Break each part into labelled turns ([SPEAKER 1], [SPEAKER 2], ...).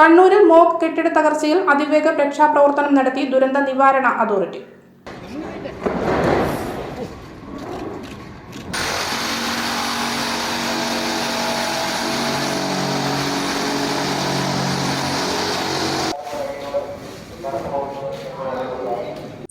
[SPEAKER 1] കണ്ണൂരിൽ മോക്ക് കെട്ടിട തകർച്ചയിൽ അതിവേഗ രക്ഷാപ്രവർത്തനം നടത്തി ദുരന്ത നിവാരണ അതോറിറ്റി.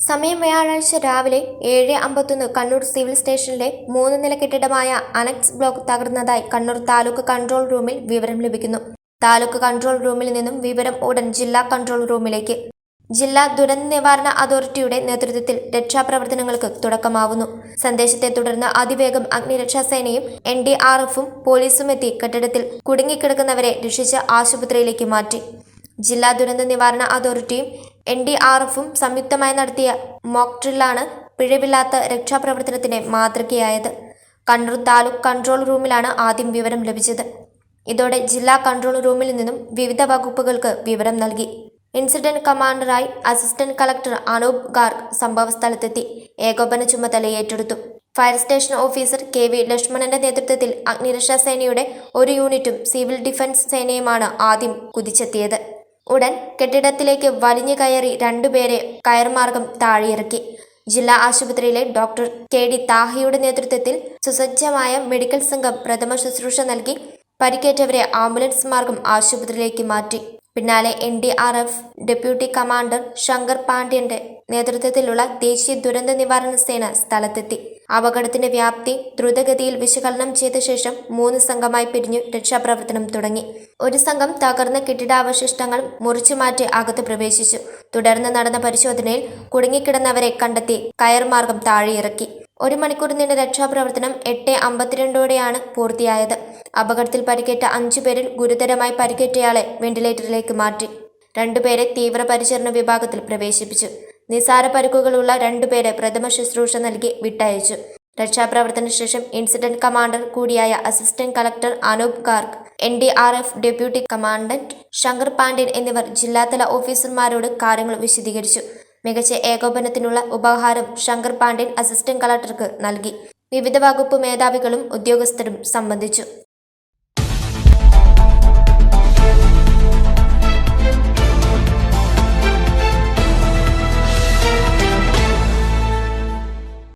[SPEAKER 2] സമയം വ്യാഴാഴ്ച രാവിലെ ഏഴ് അമ്പത്തൊന്ന് കണ്ണൂർ സിവിൽ സ്റ്റേഷനിലെ മൂന്ന് നില കെട്ടിടമായ അനക്സ് ബ്ലോക്ക് തകർന്നതായി കണ്ണൂർ താലൂക്ക് കൺട്രോൾ റൂമിൽ വിവരം ലഭിക്കുന്നു. താലൂക്ക് കൺട്രോൾ റൂമിൽ നിന്നും വിവരം ഉടൻ ജില്ലാ കൺട്രോൾ റൂമിലേക്ക്. ജില്ലാ ദുരന്ത നിവാരണ അതോറിറ്റിയുടെ നേതൃത്വത്തിൽ രക്ഷാപ്രവർത്തനങ്ങൾക്ക് തുടക്കമാവുന്നു. സന്ദേശത്തെ തുടർന്ന് അതിവേഗം അഗ്നിരക്ഷാസേനയും എൻ ഡി ആർ എഫും പോലീസും എത്തി കെട്ടിടത്തിൽ കുടുങ്ങിക്കിടക്കുന്നവരെ രക്ഷിച്ച് ആശുപത്രിയിലേക്ക് മാറ്റി. ജില്ലാ ദുരന്ത നിവാരണ അതോറിറ്റിയും എൻ ഡി ആർ എഫും സംയുക്തമായി നടത്തിയ മോക്ട്രില്ലാണ് പിഴവില്ലാത്ത രക്ഷാപ്രവർത്തനത്തിന് മാതൃകയായത്. കണ്ണൂർ താലൂക്ക് കൺട്രോൾ റൂമിലാണ് ആദ്യം വിവരം ലഭിച്ചത്. ഇതോടെ ജില്ലാ കൺട്രോൾ റൂമിൽ നിന്നും വിവിധ വകുപ്പുകൾക്ക് വിവരം നൽകി. ഇൻസിഡന്റ് കമാൻഡറായി അസിസ്റ്റന്റ് കളക്ടർ അനൂപ് ഗാർഗ് സംഭവസ്ഥലത്തെത്തി. ഏകോപന ചുമതല ഏറ്റെടുത്തു. Fire station officer K V ലക്ഷ്മണന്റെ നേതൃത്വത്തിൽ അഗ്നിരക്ഷാ സേനയുടെ ഒരു യൂണിറ്റും സിവിൽ ഡിഫൻസ് സേനയുമാണ് ആദ്യം കുതിച്ചെത്തിയത്. ഉടൻ കെട്ടിടത്തിലേക്ക് വലിഞ്ഞു കയറി രണ്ടുപേരെ കയർമാർഗം താഴെയിറക്കി. ജില്ലാ ആശുപത്രിയിലെ ഡോക്ടർ കെ ഡി താഹിയുടെ നേതൃത്വത്തിൽ സുസജ്ജമായ മെഡിക്കൽ സംഘം പ്രഥമ ശുശ്രൂഷ നൽകി. പരിക്കേറ്റവരെ ആംബുലൻസ് മാർഗം ആശുപത്രിയിലേക്ക് മാറ്റി. പിന്നാലെ N D R F deputy commander Shankar പാണ്ഡ്യന്റെ നേതൃത്വത്തിലുള്ള ദേശീയ ദുരന്ത നിവാരണ സേന സ്ഥലത്തെത്തി. അപകടത്തിന്റെ വ്യാപ്തി ദ്രുതഗതിയിൽ വിശകലനം ചെയ്ത ശേഷം മൂന്ന് സംഘമായി പിരിഞ്ഞു രക്ഷാപ്രവർത്തനം തുടങ്ങി. ഒരു സംഘം തകർന്ന കെട്ടിടാവശിഷ്ടങ്ങൾ മുറിച്ചു മാറ്റി അകത്ത് പ്രവേശിച്ചു. തുടർന്ന് നടന്ന പരിശോധനയിൽ കുടുങ്ങിക്കിടന്നവരെ കണ്ടെത്തി കയർമാർഗം താഴെയിറക്കി. ഒരു മണിക്കൂർ നീണ്ട രക്ഷാപ്രവർത്തനം എട്ട് അമ്പത്തിരണ്ടോടെയാണ് പൂർത്തിയായത്. അപകടത്തിൽ പരിക്കേറ്റ അഞ്ചു പേരിൽ ഗുരുതരമായി പരിക്കേറ്റയാളെ വെന്റിലേറ്ററിലേക്ക് മാറ്റി. രണ്ടുപേരെ തീവ്രപരിചരണ വിഭാഗത്തിൽ പ്രവേശിപ്പിച്ചു. നിസാര പരിക്കുകളുള്ള രണ്ടുപേരെ പ്രഥമ ശുശ്രൂഷ നൽകി വിട്ടയച്ചു. രക്ഷാപ്രവർത്തന ശേഷം ഇൻസിഡന്റ് കമാൻഡർ കൂടിയായ assistant collector Anoop Garg N D R F deputy commandant Shankar Pandian എന്നിവർ ജില്ലാതല ഓഫീസർമാരോട് കാര്യങ്ങൾ വിശദീകരിച്ചു. മികച്ച ഏകോപനത്തിനുള്ള ഉപഹാരം ശങ്കർ പാണ്ഡ്യൻ അസിസ്റ്റന്റ് കളക്ടർക്ക് നൽകി. വിവിധ വകുപ്പ് മേധാവികളും ഉദ്യോഗസ്ഥരും സംബന്ധിച്ചു.